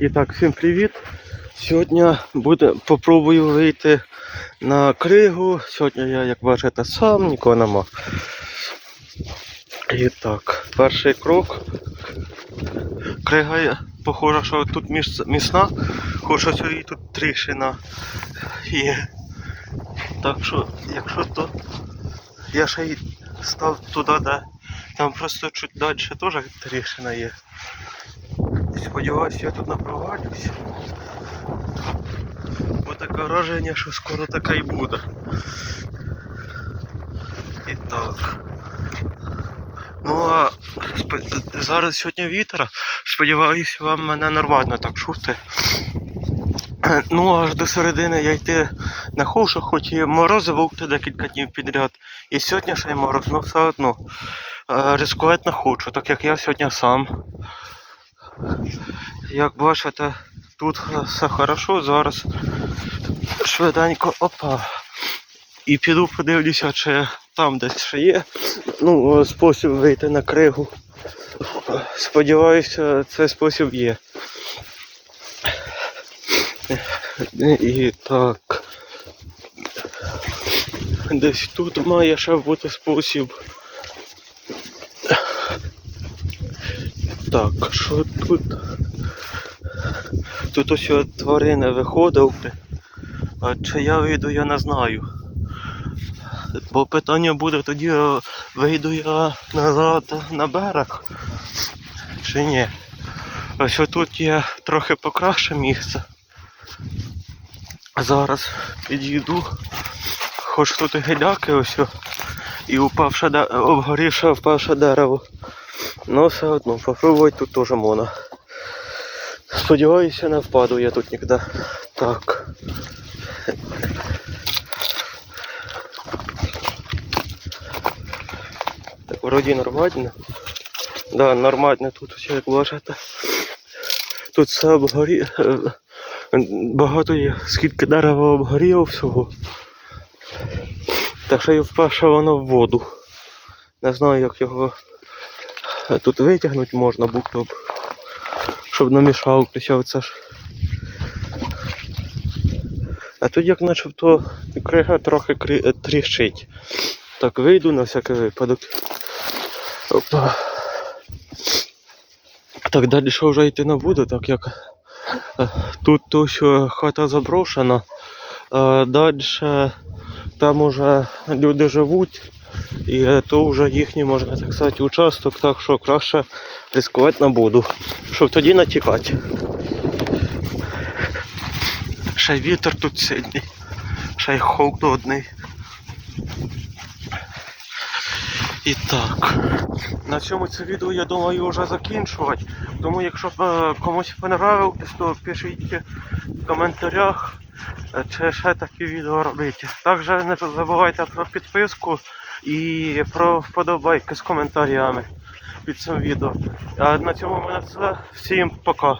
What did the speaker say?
І так, всім привіт. Сьогодні буде, попробую вийти на кригу. Сьогодні я, як бачите, сам, нікого нема. І так, перший крок. Крига, похоже, що тут міс- міцна, хоча сьогодні тут тріщина є. Так що, якщо то я ще й став туди, де там просто чуть далі теж тріщина є. Сподіваюся, я тут не. Бо таке враження, що скоро така і буде. І так. Ну а зараз сьогодні вітер. Сподіваюся, вам мене нормально так чути. Ну, аж до середини я йти не хочу, хоч і морози вовкти декілька днів підряд. І сьогодні ще й мороз, ну все одно. Е, Ризикувати не хочу, так як я сьогодні сам. Як бачите, тут все хорошо, зараз швиденько опа. І піду подивлюся, чи там десь ще є. Ну, спосіб вийти на кригу. Сподіваюся, цей спосіб є. І так. Десь тут має ще бути спосіб. Так, що тут? Тут ось от тварини виходив. А чи я вийду, я не знаю. Бо питання буде тоді, вийду я назад на берег. Чи ні? Ось тут є трохи покраще місце. Зараз підійду. Хоч тут і гіляки ось і упавше де... обгорівше впавше дерево. Ну все одно, попробувати тут теж можна. Сподіваюся, не впаду я тут ніде. Так. Так, вроді нормально. Да, нормально тут все як бачите. Тут все обгорі... Багато є, скільки дерева обгоріло всього. Так що і вперше воно в воду. Не знаю, як його тут витягнути можна будь-то. Щоб не мішалося оце ж. А тут як начебто крига трохи крі... е, тріщить. Так вийду на всякий випадок. Опа. Так далі вже йти не буду, так як е, тут то, що хата заброшена, а далі там уже люди живуть, і то вже їхній, можна так сказати, участок, так що краще ризикувати не буду, щоб тоді не тікати. Ще й вітер тут сильний, ще й холодний. І так, на цьому це відео я думаю вже закінчувати. Тому якщо е, комусь понравилось, то пишіть в коментарях, е, чи ще такі відео робити. Також не забувайте про підписку і про вподобайки з коментарями під цим відео. А на цьому в мене все. Всім пока.